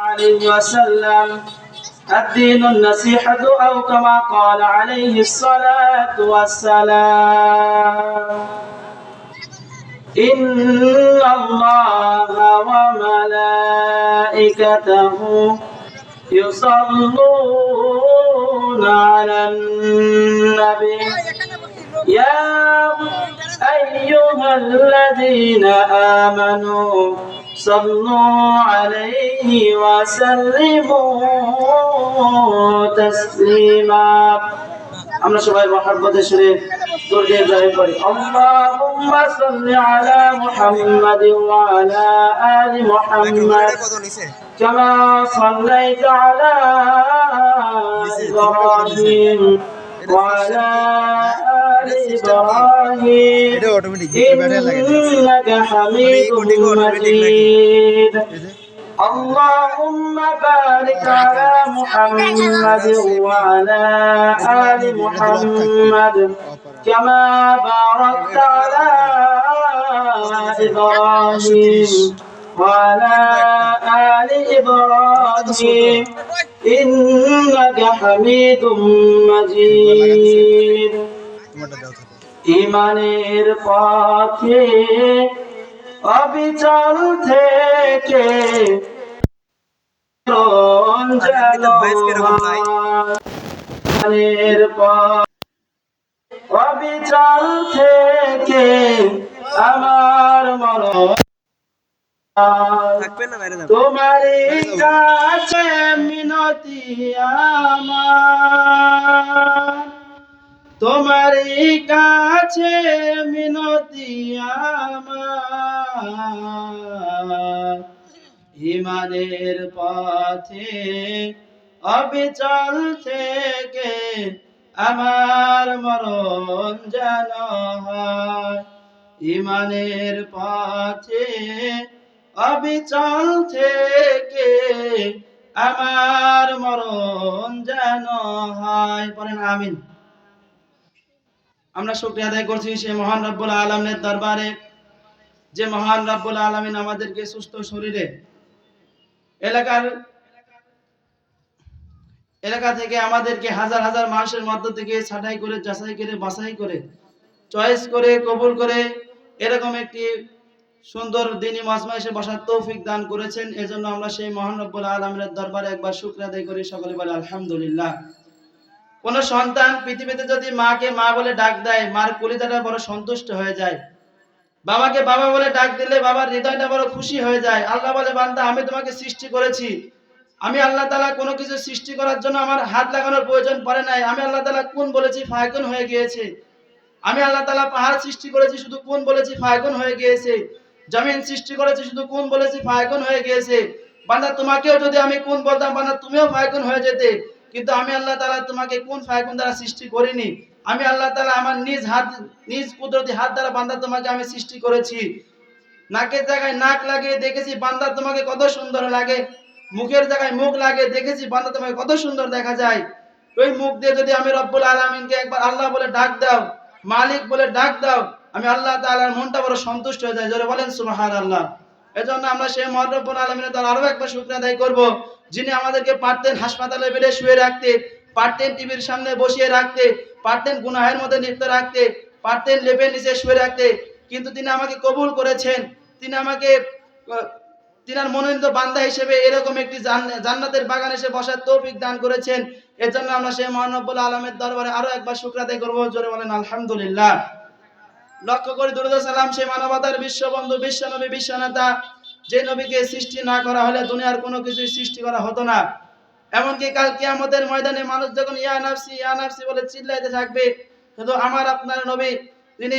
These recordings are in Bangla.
عليه وسلم. الدين النصيحة أو كما قال عليه الصلاة والسلام. إن الله وملائكته يصلون على النبي. يا أيها الذين آمنوا صلوا عليه وسلموا تسليما আমরা সবাই মহাব্বতে সুরে দরুদ ইব্রাহিম পড়ি আল্লাহুম্মা সাল্লি আলা মুহাম্মাদিন ওয়া আলা আলি মুহাম্মাদ কত নিচে كما صليت على إبراهيم وعلى آل إبراهيم এটা অটোমেটিক ব্যাটারি লাগে إنك حميد مجيد اللهم بارك على محمد وعلى آل محمد كما باركت على إبراهيم وعلى آل إبراهيم إنك حميد مجيد তোমারটা দাও থাকে ইমানের পথে অবিচল থেকে অবিচল থেকে আমার মরণ থাকবে না বাইরে যাবে তোমারই কাছে মিনতি আমার। তোমারই কাছে মিনতি আমার। ইমানের পথে অবিচল থেকে আমার মরণ যেন হয়। ইমানের পথে অবিচল থেকে আমার মরণ যেন হয়। পড়েন আমিন। আমরা শুক্রিয়া আদায় করছি সে মহান রব্বুল আলমের দরবারে। যে মহান রব্বুল আলমিন আমাদেরকে সুস্থ শরীরে এলাকার এলাকা থেকে আমাদেরকে হাজার হাজার মানুষের মধ্য থেকে ছাঁটাই করে, যাচাই করে, বাছাই করে, চয়েস করে, কবুল করে এরকম একটি সুন্দর দিনী মাজমা এসে বসার তৌফিক দান করেছেন। এজন্য আমরা সেই মহান রব্বুল আলমের দরবারে একবার শুক্র আদায় করি। সকলে বলে আলহামদুলিল্লাহ। কোন সন্তান পৃথিবীতে যদি মাকে মা বলে ডাক দেয়, মার কলিতাটা বড় সন্তুষ্ট হয়ে যায়। বাবাকে বাবা বলে ডাক দিলে বাবার হৃদয়টা বড় খুশি হয়ে যায়। আল্লাহ বলে, বান্দা, আমি তোমাকে সৃষ্টি করেছি। আমি আল্লাহ তালা কোনো কিছু সৃষ্টি করার জন্য আমার হাত লাগানোর প্রয়োজন পড়ে নাই। আমি আল্লাহ তালা কোন বলেছি ফায়কুন হয়ে গিয়েছে। আমি আল্লাহ তালা পাহাড় সৃষ্টি করেছি, শুধু কোন বলেছি ফায়কুন হয়ে গিয়েছে। জমিন সৃষ্টি করেছি, শুধু কোন বলেছি ফায়কুন হয়ে গিয়েছে। বান্দা, তোমাকেও যদি আমি কোন বলতাম, বান্দা, তুমিও ফায়কুন হয়ে যেতে। কিন্তু আমি আল্লাহ তালা তোমাকে কোন ফায়কুন দ্বারা সৃষ্টি করিনি। আমি আল্লাহ তালা আমার নিজ হাত, নিজ কুদরতি হাত দ্বারা বান্দা তোমাকে আমি সৃষ্টি করেছি। নাকের জায়গায় নাক লাগিয়ে দেখেছি, বান্দা তোমাকে কত সুন্দর লাগে। মুখের জায়গায় মুখ লাগে দেখেছি, বান্দা তোমাকে কত সুন্দর দেখা যায়। ওই মুখ দিয়ে যদি আমি রব্বুল আলমিনকে একবার আল্লাহ বলে ডাক দাও, মালিক বলে ডাক দাও, আমি আল্লাহ তাআলার মনটা বড় সন্তুষ্ট হয়ে যায়। জোরে বলেন সুবহান আল্লাহ এজন্য আমরা সেই মহরব্বুল আলমিনের তার আরও একবার শুক্র আদায় করব, যিনি আমাদেরকে পারতেন হাসপাতালে বেডে শুয়ে রাখতে, পারতেন টিভির সামনে বসিয়ে রাখতে, পারতেন গুনাহের মধ্যে লিপ্ত রাখতে, পারতেন লেপের নিচে শুয়ে রাখতে, কিন্তু তিনি আমাকে কবুল করেছেন। তিনি আমাকে তিনার মনোনীত বান্দা হিসেবে এরকম একটি জান- জান্নাতের বাগান এসে বসার তৌফিক দান করেছেন। এর জন্য আমরা সেই মহানব্বুল আলমের দরবারে আরও একবার শুক্র আদায় করব। জোরে বলেন, আলহামদুলিল্লাহ। লক্ষ্য করে দুরুদ সালাম, সেই মানবতার বিশ্ববন্ধু, বিশ্বনবী, বিশ্বনেতা, যে নবীকে সৃষ্টি না করা হলে দুনিয়ার কোনো কিছু সৃষ্টি করা হতো না। এমনকি কাল কিয়ামতের ময়দানে মানুষ যখন, ইয়া নাফসি ইয়া নাফসি বলে চিল্লাইতে থাকবে, শুধু আমার আপনার নবী, তিনি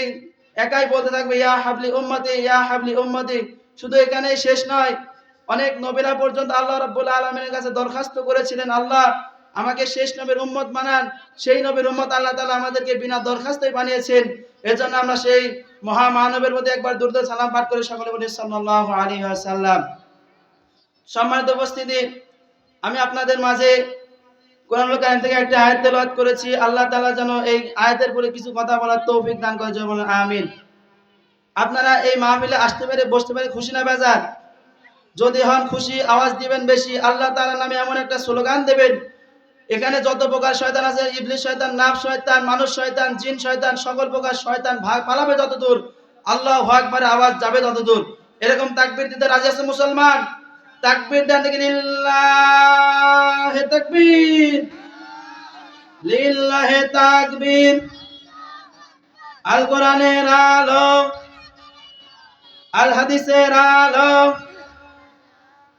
একাই বলতে থাকবে, ইয়া হাবলি উম্মতি, ইয়া হাবলি উম্মতি। শুধু এখানেই শেষ নয়, অনেক নবীরা পর্যন্ত আল্লাহ রাব্বুল আলামিনের কাছে দরখাস্ত করেছিলেন, আল্লাহ আমাকে শেষ নবীর উম্মত বানান। সেই নবীর উম্মত আল্লাহ তাআলা আমাদেরকে বিনা দরখাস্তই বানিয়েছেন। এজন্য আমরা সেই মহা মহামানবের প্রতি একবার দুর্দ সালাম পাঠ করে সকলে বলি, সাল্লাল্লাহু আলাইহি ওয়াসাল্লাম। সম্মানিত উপস্থিতি, আমি আপনাদের মাঝে কোরআনুল কারীম থেকে একটা আয়াত তেলাওয়াত করেছি। আল্লাহ তাআলা যেন এই আয়াতের পরে কিছু কথা বলার তৌফিক দান করে যেমন আমিন। আপনারা এই মাহফিলে আসতে পারে বসতে পারে খুশি না বেজার? যদি হন খুশি, আওয়াজ দিবেন বেশি। আল্লাহ তাআলার নামে এমন একটা স্লোগান দেবেন এখানে যত প্রকার শয়তান আছে ইবলিশ শয়তান, নাফ শয়তান, মানুষ শয়তান, জিন শয়তান, সকল প্রকার শয়তান ভাগ পালাবে যত দূর আল্লাহ আকবারে আওয়াজ যাবে তত দূর এরকম তাকবীর দিতে রাজি আছে মুসলমান? তাকবীর দেন দেখি, লিল্লাহে তাকবীর লিল্লাহে তাকবীর আল কোরআনের আলো আল হাদিসের আলো,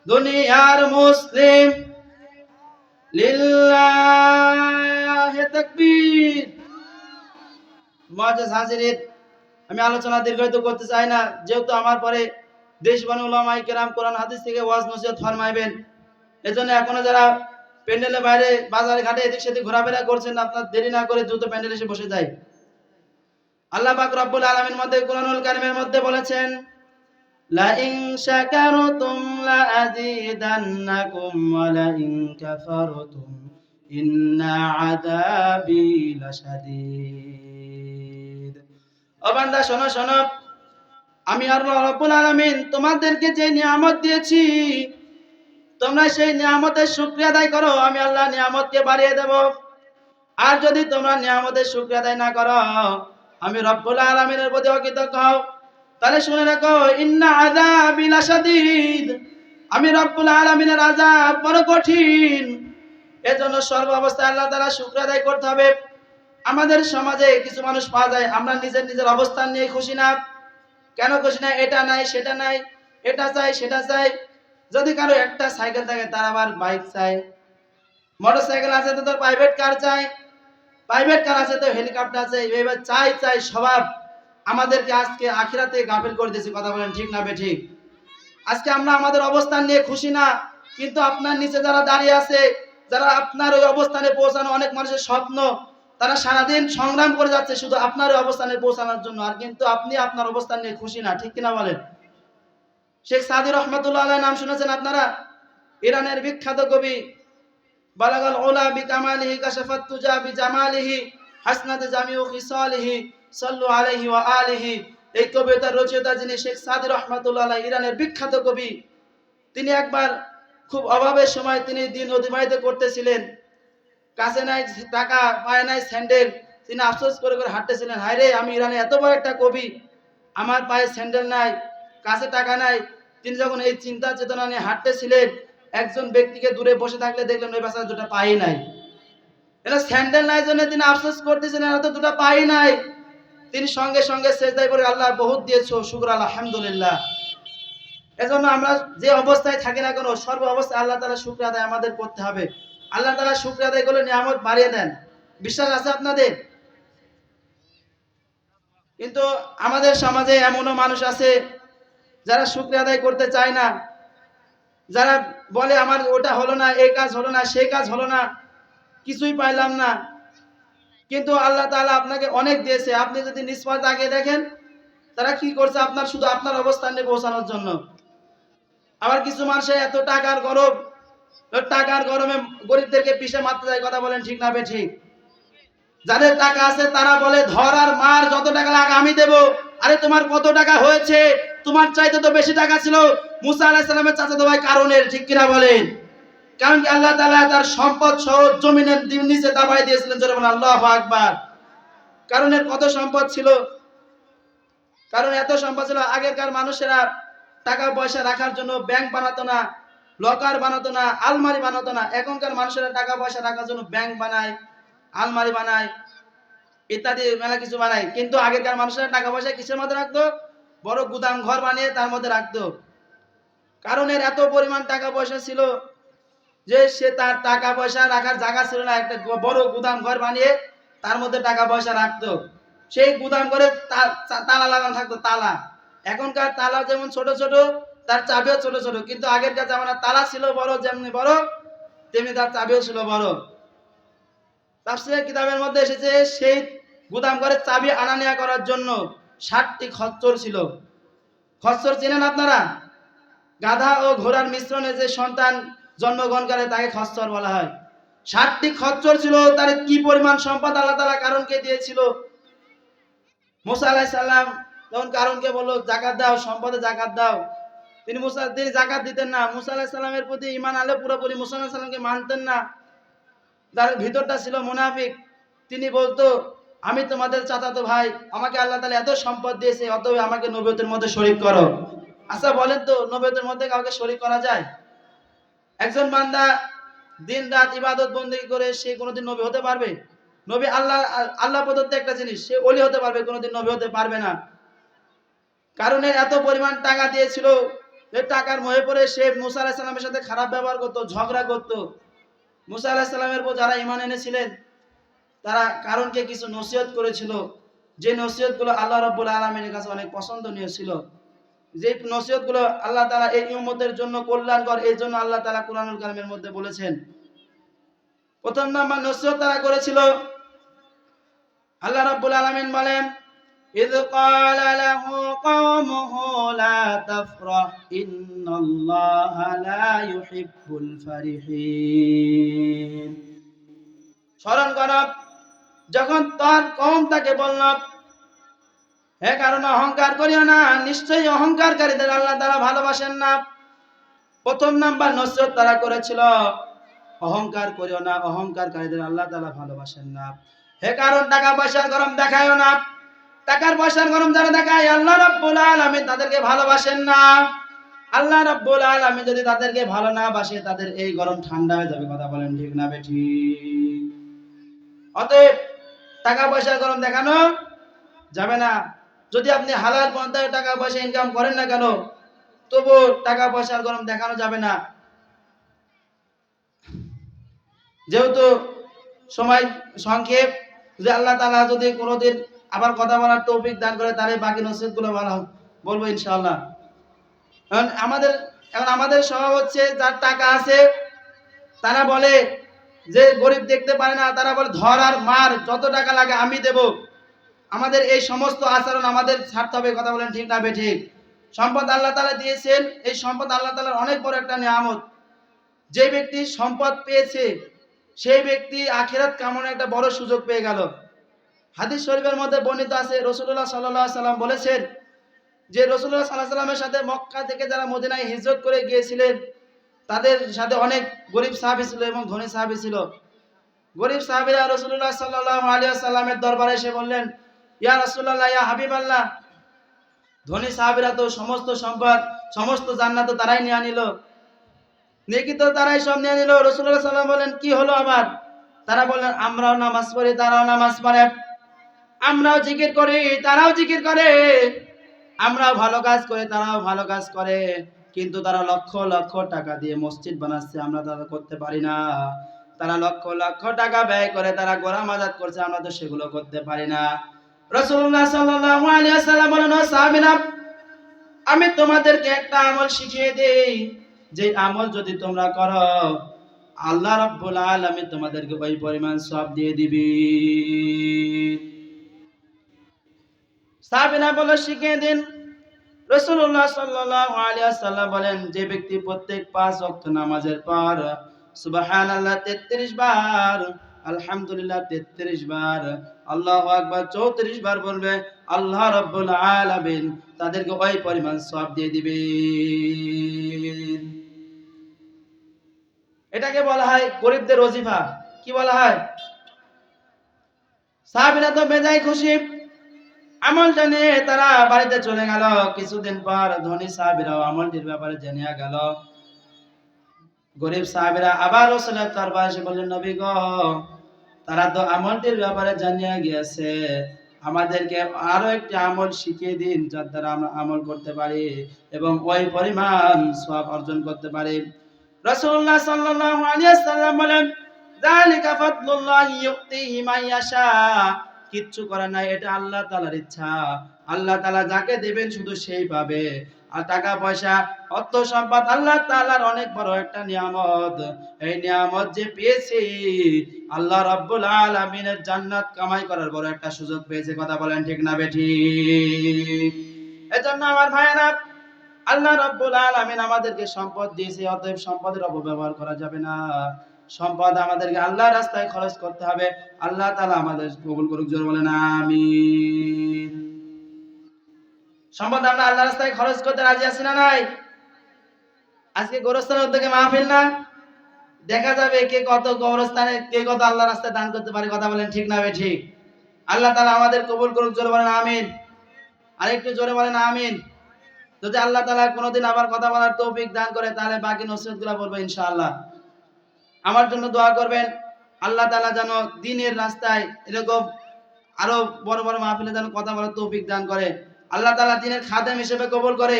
দুনিয়ার মুসলিম আমি আলোচনা দীর্ঘায়িত করতে চাই না, যেহেতু আমার পরে দেশ উলামাই কেরাম কোরআন হাদিস থেকে ওয়াজ নসিহত ফরমাইবেন। এজন্য এখনও যারা প্যান্ডেলের বাইরে বাজারে ঘাটে এদিক সেদিক ঘোরাফেরা করছেন, আপনার দেরি না করে দ্রুত প্যান্ডেল এসে বসে যায় আল্লাহ পাক রব্বুল মধ্যে কোরআনুল কারিমের মধ্যে বলেছেন লা আযীদান্নাকুম ওয়া লা ইন কাফারতুম ইন্না আযাবি ও বান্দা, শোনো শোনো। আমি আল্লাহ রাব্বুল আলামিন তোমাদেরকে যে নিয়ামত দিয়েছি, তোমরা সেই নিয়ামতের শুকরিয়া আদায় করো, আমি আল্লাহ নিয়ামতকে বাড়িয়ে দেব। আর যদি তোমরা নিয়ামতের শুকরিয়া আদায় না করো, আমি রব্বুল আলামিনের প্রতি অকৃতজ্ঞ হও তাহলে শুনে রাখো, ইন্না আযাবি লাশাদীদ। আমি রব্বুল আলামিনের আযাব বড় কঠিন। এজন্য সর্ব অবস্থায় আল্লাহ তাআলা শুকরিয়া আদায় করতে হবে। আমাদের সমাজে কিছু মানুষ পাওয়া যায়, আমরা নিজের নিজের অবস্থান নিয়ে খুশি না। কেন খুশি না? এটা নাই, সেটা নাই, এটা চাই, সেটা চাই। যদি কারও একটা সাইকেল থাকে, তার আবার বাইক চাই। মোটর সাইকেল আছে তো তোর প্রাইভেট কার চাই। প্রাইভেট কার আছে তো হেলিকপ্টার আছে এবার চাই চাই, স্বভাব। আমাদেরকে আজকে আখিরাতে গাফিল করে দিয়েছে, কথা বলেন ঠিক না বে ঠিক আজকে আমরা আমাদের অবস্থান নিয়ে খুশি না, কিন্তু আপনার নিচে যারা দাঁড়িয়ে আছে, যারা আপনার ওই অবস্থানে পৌঁছানো অনেক মানুষের স্বপ্ন, তারা সারাদিন সংগ্রাম করে যাচ্ছে শুধু আপনার ওই অবস্থানে পৌঁছানোর জন্য, আর কিন্তু আপনি আপনার অবস্থান নিয়ে খুশি না, ঠিক কিনা বলেন? শেখ সাদি রহমতুল্লাহ আলাইহ নাম শুনেছেন আপনারা? ইরানের বিখ্যাত কবি, বালাগাল ওলা বি কামালিহি কাশাফাত তুজা বি জামালিহি হাসনাত জামিউ খিসালিহি সাল্লু আলাইহি ওয়া আলিহি। এই কবিতার রচয়িতা যিনি শেখ সাদি রহমতুল্লাহ ইরানের বিখ্যাত কবি, তিনি একবার খুব অভাবের সময় তিনি দিন অতিবাহিত করতেছিলেন। কাছে নাই, টাকা পায় নাই, স্যান্ডেল। তিনি আফসোস করে করে হাঁটতেছিলেন, হায় রে, আমি ইরানে এত বড় একটা কবি। আমার পায়ে স্যান্ডেল নাই, কাছে টাকা নাই। তিনি যখন এই চিন্তা চেতনা নিয়ে হাঁটতেছিলেন, একজন ব্যক্তিকে দূরে বসে থাকলে দেখলেন, ওই বাচ্চা দুটা পাই নাই। এটা স্যান্ডেল নাই জন্য তিনি আফসোস করতেছিলেন এত দুটা পাই নাই। তিনি সঙ্গে সঙ্গে সেজদায় করে আল্লাহ বহুত দিয়েছ, শুক্র, আলহামদুলিল্লাহ। এজন্য আমরা যে অবস্থায় থাকি না কেন, সর্ব অবস্থায় আল্লাহ তালা শুক্র আদায় আমাদের করতে হবে। আল্লাহ তালা শুক্র আদায় করলে নিয়ামত বাড়িয়ে দেন। বিশ্বাস আছে আপনাদের? কিন্তু আমাদের সমাজে এমনও মানুষ আছে, যারা শুক্র আদায় করতে চায় না। যারা বলে, আমার ওটা হলো না, এই কাজ হলো না, সেই কাজ হলো না, কিছুই পাইলাম না। কিন্তু আল্লাহ তাআলা আপনাকে অনেক দিয়েছে। আপনি যদি নিষ্পাত আগে দেখেন, তারা কি করছে? আপনার শুধু আপনার অবস্থানে পৌঁছানোর জন্য। আবার কিছু মানুষের এত টাকার গরম টাকার গরমে গরিবদেরকে পিষে মারতে যায়, কথা বলেন ঠিক না বে ঠিক? যাদের টাকা আছে, তারা বলে, ধর আর মার, যত টাকা লাগে, আমি দেব। আরে, তোমার কত টাকা হয়েছে? তোমার চাইতে তো বেশি টাকা ছিল। মুসা আলাহিস সালামের চাচাতো ভাই কারণের, ঠিক কিনা বলেন? কারণ কি আল্লাহ তাআলা তার সম্পদ সহ জমিনের নিচে দাবাই দিয়েছিলেন বলেন, আল্লাহু আকবার। কারণের কত সম্পদ ছিল? কারণ এত সম্পদ ছিল আগেকার মানুষেরা টাকা পয়সা রাখার জন্য ব্যাংক বানাতো না, লকার বানাতো না, আলমারি বানাতো না। এখনকার মানুষেরা টাকা পয়সা রাখার জন্য ব্যাংক বানায়, আলমারি বানায়, ইত্যাদি মেলা কিছু বানায়। কিন্তু আগেকার মানুষেরা টাকা পয়সা কিসের মধ্যে রাখতো? বড় গুদাম ঘর বানিয়ে তার মধ্যে রাখতো। কারণ এর এত পরিমাণ টাকা পয়সা ছিল যে সে তার টাকা পয়সা রাখার জায়গা ছিল না, একটা বড় গুদাম ঘর বানিয়ে তার মধ্যে টাকা পয়সা রাখতো। সেই গুদাম ঘরে তালা লাগানো থাকতো, তালা। এখনকার তালা যেমন ছোট ছোট, তার চাবিও ছোট ছোট, কিন্তু আগেরকার জামানার তালা ছিল বড়, যেমনি বড়, তেমনি তার চাবিও ছিল বড়। তাফসীরের কিতাবের মধ্যে এসেছে সেই গুদাম ঘরে চাবি আনা নেওয়া করার জন্য ষাটটি খচ্চর ছিল। খচ্চর চেনেন আপনারা? গাধা ও ঘোড়ার মিশ্রণে যে সন্তান জন্মগ্রহণ করে তাকে খচ্চর বলা হয়। ষাটটি খচ্চর ছিল, তার কি পরিমাণ সম্পদ, আল্লাহ তালা কারণকে দিয়েছিল। মুসা আলাহ সাল্লাম তখন কারণকে বলল, জাকাত দাও, সম্পদে জাকাত দাও। তিনি মুসা, তিনি জাকাত দিতেন না। মুসা আলাহিস সাল্লামের প্রতি ইমান আলে পুরোপুরি মুসা আলাহিস সাল্লামকে মানতেন না। তার ভিতরটা ছিল মুনাফিক। তিনি বলতো, আমি তোমাদের চাচাতো ভাই, আমাকে আল্লাহ তাআলা এত সম্পদ দিয়েছে, অতএব আমাকে নবীয়তের মধ্যে শরীক করো। আচ্ছা বলেন তো নবীয়তের মধ্যে কাউকে শরীক করা যায়? একজন বান্দা দিন রাত ইবাদত বন্দেগী করে সে কোনোদিন নবী হতে পারবে? নবী আল্লাহ আল্লাহ প্রদত্ত একটা জিনিস, সে অলি হতে পারবে, কোনোদিন নবী হতে পারবে না। কারণ এত পরিমাণ টাকা দিয়েছিল টাকার মহে পড়ে সে মুসা আলাহিস সাল্লামের সাথে খারাপ ব্যবহার করতো, ঝগড়া করতো। মুসা আলাহিস সাল্লামের উপর যারা ইমান এনেছিলেন, তারা কারণকে কিছু নসিহত করেছিল। যে নসিহতগুলো আল্লাহ রব্বুল আলমিনের কাছে অনেক পছন্দনীয় ছিল। যে নসিহত গুলো আল্লাহ তালা এই উম্মতের জন্য কল্যাণকর এই জন্য আল্লাহ তালা কোরআনুল কালামের মধ্যে বলেছেন প্রথম নাম্বার নসিহত তারা করেছিল আল্লাহ রাব্বুল আলামিন বলেন إذ قال له قومه لا تفرح إن الله لا يحب الفرحين স্মরণ কর যখন তার কম তাকে বলল হে কারণ অহংকার করিও না, নিশ্চয়ই অহংকারকারীদের আল্লাহ তারা ভালোবাসেন না। প্রথম নাম্বার নসরত তারা করেছিল, অহংকার করিও না, অহংকারকারীদের আল্লাহ তালা ভালোবাসেন না। হে কারণ টাকা পয়সার গরম দেখায়ও না, টাকার পয়সার গরম যারা দেখায়, আল্লাহ রাব্বুল আলামিন তাদেরকে ভালোবাসেন না। আল্লাহ রাব্বুল আলামিন যদি তাদেরকে ভালো না বাসে, তাদের এই গরম ঠান্ডা হয়ে যাবে, কথা বলেন ঠিক না বেঠি? অতএব টাকা পয়সার গরম দেখানো যাবে না। যদি আপনি হালাল পন্থায় টাকা পয়সা ইনকাম করেন না কেন, তবু টাকা পয়সার গরম দেখানো যাবে না। যেহেতু সময় সংক্ষেপ যে আল্লাহ তালা যদি কোনোদিন আবার কথা বলার তৌফিক দান করে, তাহলে বাকি নসিহতগুলো ভালো বলব ইনশাআল্লাহ। কারণ আমাদের, এখন আমাদের স্বভাব হচ্ছে, যার টাকা আছে, তারা বলে যে গরিব দেখতে পারে না, তারা বলে, ধর আর মার, যত টাকা লাগে আমি দেব। আমাদের এই সমস্ত আচরণ আমাদের ছাড়তে হবে, কথা বলেন ঠিক না বে ঠিক? সম্পদ আল্লাহ তালা দিয়েছেন, এই সম্পদ আল্লাহ তালার অনেক বড় একটা নিয়ামত। যে ব্যক্তি সম্পদ পেয়েছে, সেই ব্যক্তি আখেরাত কামনে একটা বড় সুযোগ পেয়ে গেল। হাদিস শরীফের মধ্যে বর্ণিত আছে রসুল্লাহ সাল্লাহ সাল্লাম বলেছেন যে রসুল্লাহ সাল্লাহ সাল্লামের সাথে মক্কা থেকে যারা মদিনায় হিজরত করে গিয়েছিলেন, তাদের সাথে অনেক গরিব সাহাবি ছিল এবং ধনী সাহাবি ছিল। গরিব সাহাবিরা রসুল্লাহ সাল্লাহ আলিয়া সাল্লামের দরবারে এসে বললেন ইয়া রসুল্লাহ ইয়া হাবিব আল্লাহ ধনী সাহাবিরা তো সমস্ত সম্পদ, সমস্ত জান্নাত তারাই নিয়ে নিল। নেকি তো তারাই সব নিয়ে নিল। রসুল্লাহ সাল্লাম বলেন কি হলো তারা বললেন, আমরাও নামাজ পড়ি, তারাও নামাজ পড়ে। আমরাও জিকির করি, তারাও জিকির করে। আমরাও ভালো কাজ করে, তারাও ভালো কাজ করে। কিন্তু তারা লক্ষ লক্ষ টাকা দিয়ে মসজিদ বানাচ্ছে, আমরা তারা করতে পারি না। তারা লক্ষ লক্ষ টাকা ব্যয় করে, তারা গোরাম আজাদ করছে, আমরা তো সেগুলো করতে পারি না। রসুল্লাহ ওয়াসাল্লাম বলেন আমি তোমাদেরকে একটা আমল শিখিয়ে দেই। যে আমল যদি তোমরা করো, আল্লাহ রাব্বুল আলামিন তোমাদেরকে ওই পরিমাণ সব দিয়ে দিবি। বলে, শিখিয়ে দিন। রাসূলুল্লাহ সাল্লাল্লাহু আলাইহি ওয়াসাল্লাম বলেন, যে ব্যক্তি প্রত্যেক পাঁচ ওয়াক্ত নামাজের পর 33 বার, আলহামদুলিল্লাহ 33 বার আল্লাহু আকবার 34 বার বলবে, আল্লাহ রাব্বুল আলামিন তাদেরকে ওই পরিমাণ সওয়াব দিয়ে দিবেন। এটাকে বলা হয় গরিবদের ওজিফা। কি বলা হয়? সাহাবীরা তো খুশি। আমল জেনে তারা বাড়িতে চলে গেল। কিছুদিন পর ধনী সাহাবীরাও আমলটির ব্যাপারে জেনে গেল। গরিব সাহাবীরা আবার রসুলের এসে বললেন, নবী গো তারা তো আমলটির ব্যাপারে জানিয়ে গিয়েছে, আমাদেরকে আরও একটি আমল শিখিয়ে দিন যার দ্বারা আমরা আমল করতে পারি এবং ওই পরিমাণ সব অর্জন করতে পারি। রসুল্লাহ সাল্লাল্লাহু আলাইহি বলেন কিচ্ছু করে নাই, এটা আল্লাহ তাআলার ইচ্ছা। আল্লাহ তালা যাকে দেবেন শুধু সেই পাবে আর টাকা পয়সা, অর্থ সম্পদ, আল্লাহ তাআলার অনেক বড় একটা নিয়ামত। এই নিয়ামত যে পেয়েছি, আল্লাহ রাব্বুল আলামিনের জান্নাত কামাই করার বড় একটা সুযোগ পেয়েছে। কথা বলেন ঠিক না বেঠি এজন্য আমার ভাইয়েরা, আল্লাহ রাব্বুল আলামিন আমাদেরকে সম্পদ দিয়েছে, অতএব সম্পদের অপব্যবহার করা যাবে না। সম্পদ আমাদেরকে আল্লাহ রাস্তায় খরচ করতে হবে। আল্লাহ তালা আমাদের কবুল করুক, জোর বলেন, আমিন। সম্পদ আমরা আল্লাহ রাস্তায় খরচ করতে রাজি আছি না নাই? আজকে গোরস্থানের উদ্যোগে মাহফিল না? দেখা যাবে কে কত গোরস্থানে, কে কত আল্লাহ রাস্তায় দান করতে পারে, কথা বলেন ঠিক না ঠিক? আল্লাহ তালা আমাদের কবুল করুক, জোরে বলেন আমিন। আরেকটু জোরে বলেন আমিন। যদি আল্লাহ তালা কোনোদিন আবার কথা বলার তৌফিক দান করে, তাহলে বাকি নসিহতগুলা বলব ইনশাআল্লাহ। আমার জন্য দোয়া করবেন, আল্লাহ তালা যেন দিনের রাস্তায় এরকম আরও বড় বড় মাহফিলে যেন কথা বলার তৌফিক দান করে। আল্লাহ তালা দিনের খাদেম হিসেবে কবুল করে।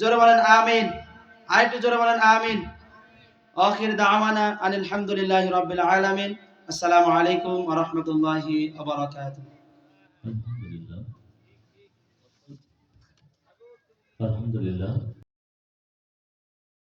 জোরে বলেন, আমিন। আরেকটু জোরে বলেন, আমিন। আখির দাওয়ানা আনিল হামদুলিল্লাহি রাব্বিল আলামিন। আসসালামু আলাইকুম ওয়া রাহমাতুল্লাহি ওয়া বারাকাতুহু। আলহামদুলিল্লাহ। আলহামদুলিল্লাহ।